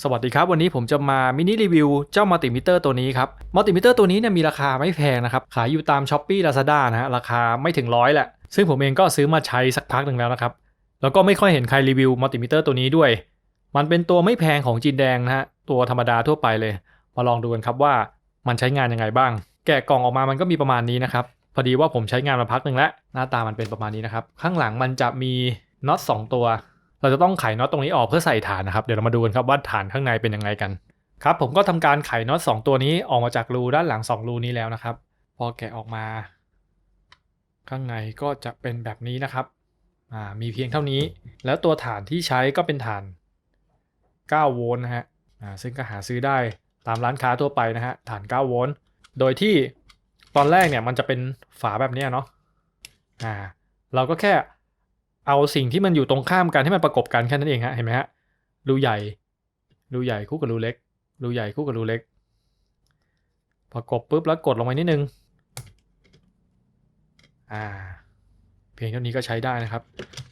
สวัสดีครับ วันนี้ผมจะมามินิรีวิวเจ้ามัลติมิเตอร์ตัวนี้ครับมัลติมิเตอร์ตัวนี้เนี่ยมีราคาไม่แพงนะครับ ขายอยู่ตาม s h อ p e e Lazada นะฮะราคาไม่ถึงร้อยแหละ ซึ่งผมเองก็ซื้อมาใช้สักพักหนึ่งแล้วนะครับ แล้วก็ไม่ค่อยเห็นใครรีวิวมัลติมิเตอร์ตัวนี้ด้วย มันเป็นตัวไม่แพงของจีนแดงนะฮะตัวธรรมดาทั่วไปเลย มาลองดูกันครับว่ามันใช้งานยังไงบ้าง แกะกล่องออกมามันก็มีประมาณนี้นะครับพอดีว่าผมใช้งานมาพักหนึ่งแล้วหน้าตามันเป็นประมาณนี้นะครับข้างหลังมันจะมีน็อตสองตัว เราจะต้องไขน็อตตรงนี้ออกเพื่อใส่ฐานนะครับ เดี๋ยวเรามาดูกันครับว่าฐานข้างในเป็นยังไงกัน ครับ ผมก็ทำการไขน็อตสองตัวนี้ออกมาจากรูด้านหลังสองรูนี้แล้วนะครับ พอแกะออกมา ข้างในก็จะเป็นแบบนี้นะครับอ่ามีเพียงเท่านี้ แล้วตัวฐานที่ใช้ก็เป็นฐาน 9 โวลต์นะฮะอ่าซึ่งก็หาซื้อได้ตามร้านค้าทั่วไปนะฮะ ฐาน 9 โวลต์ โดยที่ตอนแรกเนี่ยมันจะเป็นฝาแบบนี้เนาะ อ่า เราก็แค่ เอาสิ่งที่มันอยู่ตรงข้ามกันให้มันประกบกันแค่นั้นเองฮะเห็นไหมฮะรูใหญ่รูใหญ่คู่กับรูเล็กรูใหญ่คู่กับรูเล็ก ประกบปุ๊บแล้วกดลงไปนิดนึงอ่า เพียงเท่านี้ก็ใช้ได้นะครับ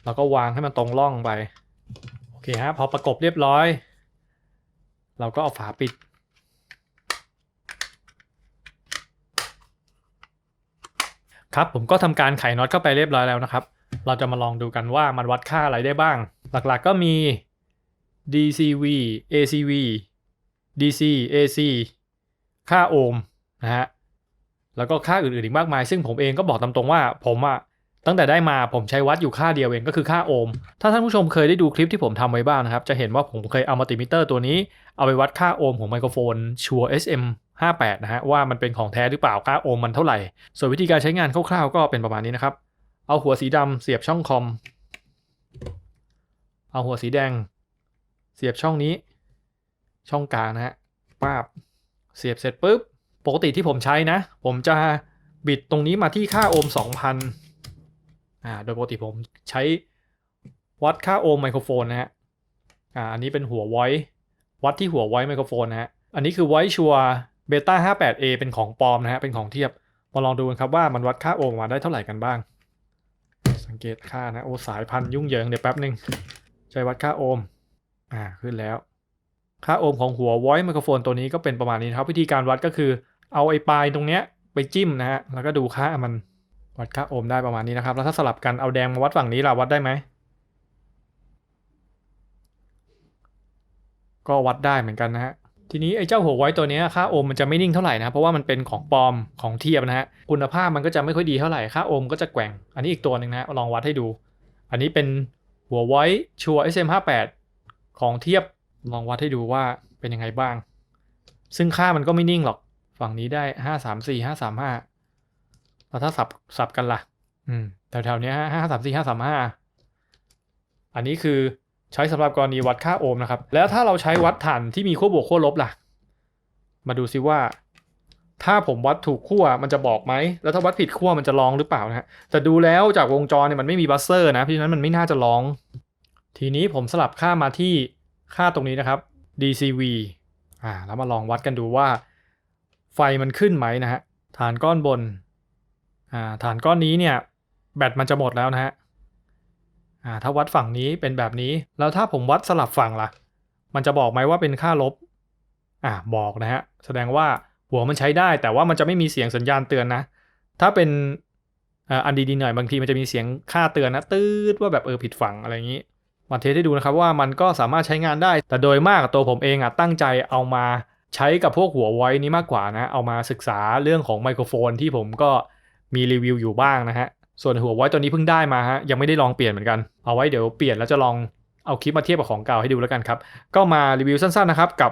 เราก็วางให้มันตรงร่องไปโอเคฮะพอประกบเรียบร้อย เราก็เอาฝาปิดครับผมก็ทำการไขน็อตเข้าไปเรียบร้อยแล้วนะครับ เราจะมาลองดูกันว่ามันวัดค่าอะไรได้บ้าง หลักๆก็มี DCV ACV DC AC ค่าโอห์มนะฮะแล้วก็ค่าอื่นๆอีกมากมาย ซึ่งผมเองก็บอกตามตรงว่าผมอะตั้งแต่ได้มาผมใช้วัดอยู่ค่าเดียวเองก็คือค่าโอห์มถ้าท่านผู้ชมเคยได้ดูคลิปที่ผมทำไว้บ้างนะครับ จะเห็นว่าผมเคยเอามัลติมิเตอร์ตัวนี้ เอาไปวัดค่าโอห์มของไมโครโฟนชัว SM 58นะฮะว่ามันเป็นของแท้หรือเปล่าค่าโอห์มมันเท่าไหร่ ส่วนวิธีการใช้งานคร่าวๆก็เป็นประมาณนี้นะครับ เอาหัวสีดำเสียบช่องคอม เอาหัวสีแดง เสียบช่องนี้ ช่องกลางนะฮะป้าบ เสียบเสร็จปุ๊บ ปกติที่ผมใช้นะ ผมจะบิดตรงนี้มาที่ค่าโอห์ม2,000อ่า โดยปกติผมใช้วัดค่าโอห์มไมโครโฟนนะฮะ อ่า อันนี้เป็นหัวไว้วัดที่หัวไว้ไมโครโฟนนะฮะ อันนี้คือไว้ชัวเบต้า 58A เป็นของปลอมนะฮะ เป็นของเทียบ มาลองดูกันครับว่ามันวัดค่าโอห์มมาได้เท่าไหร่กันบ้าง สังเกตค่านะโอสายพันยุ่งเหยิงเดี๋ยวแป๊บหนึ่งใช้วัดค่าโอห์มอ่าขึ้นแล้ว ค่าโอห์มของหัว voice ไมโครโฟนตัวนี้ก็เป็นประมาณนี้นะครับวิธีการวัดก็คือเอาไอ้ปลายตรงเนี้ยไปจิ้มนะฮะแล้วก็ดูค่ามันวัดค่าโอห์มได้ประมาณนี้นะครับ แล้วถ้าสลับกันเอาแดงมาวัดฝั่งนี้ล่ะวัดได้ไหมก็วัดได้เหมือนกันนะฮะ ทีนี้ไอ้เจ้าหัวไว้ตัวนี้ค่าโอห์มมันจะไม่นิ่งเท่าไหร่นะเพราะว่ามันเป็นของปลอมของเทียบนะฮะคุณภาพมันก็จะไม่ค่อยดีเท่าไหร่ค่าโอห์มก็จะแกว่ง อันนี้อีกตัวหนึ่งนะลองวัดให้ดู อันนี้เป็นหัวไว้ชัว SM58 ของเทียบลองวัดให้ดูว่าเป็นยังไงบ้าง ซึ่งค่ามันก็ไม่นิ่งหรอก ฝั่งนี้ได้ห้าสามสี่ห้าสามห้าแล้วถ้าสับสับกันละ่ะ อืมแถวๆนี้ห้าสามสี่ห้าสามห้าอันนี้คือ ใช้สำหรับกรณีวัดค่าโอห์มนะครับ แล้วถ้าเราใช้วัดฐานที่มีขั้วบวกขั้วลบล่ะ มาดูซิว่า ถ้าผมวัดถูกขั้วมันจะบอกไหม แล้วถ้าวัดผิดขั้วมันจะร้องหรือเปล่านะฮะ แต่ดูแล้วจากวงจรเนี่ยมันไม่มีบัสเซอร์นะ เพราะฉะนั้นมันไม่น่าจะร้อง ทีนี้ผมสลับค่ามาที่ค่าตรงนี้นะครับ DCV อ่า แล้วมาลองวัดกันดูว่า ไฟมันขึ้นไหมนะฮะ ฐานก้อนบน อ่า ฐานก้อนนี้เนี่ย แบตมันจะหมดแล้วนะฮะ อ่าถ้าวัดฝั่งนี้เป็นแบบนี้ แล้วถ้าผมวัดสลับฝั่งล่ะ มันจะบอกไหมว่าเป็นค่าลบ อ่าบอกนะฮะ แสดงว่าหัวมันใช้ได้ แต่ว่ามันจะไม่มีเสียงสัญญาณเตือนนะ ถ้าเป็นอันดีๆหน่อยบางทีมันจะมีเสียงค่าเตือนนะตืดว่าแบบเออผิดฝั่งอะไรอย่างนี้มาเทสให้ดูนะครับว่ามันก็สามารถใช้งานได้ แต่โดยมากตัวผมเองอะตั้งใจเอามาใช้กับพวกหัวไว้นี้มากกว่านะ เอามาศึกษาเรื่องของไมโครโฟนที่ผมก็มีรีวิวอยู่บ้างนะฮะ ส่วนหัวไว้ตัวนี้เพิ่งได้มาฮะยังไม่ได้ลองเปลี่ยนเหมือนกัน เอาไว้เดี๋ยวเปลี่ยนแล้วจะลองเอาคลิปมาเทียบกับของเก่าให้ดูแล้วกันครับ ก็มารีวิวสั้นๆนะครับกับ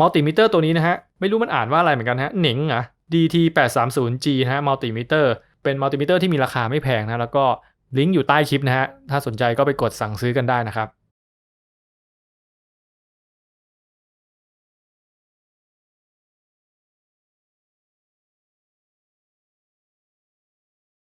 มัลติมิเตอร์ตัวนี้นะฮะไม่รู้มันอ่านว่าอะไรเหมือนกันฮะเหน่งอะ DT 8 3 0 G นะฮะมัลติมิเตอร์เป็นมัลติมิเตอร์ที่มีราคาไม่แพงนะแล้วก็ลิงก์อยู่ใต้คลิปนะฮะถ้าสนใจก็ไปกดสั่งซื้อกันได้นะครับ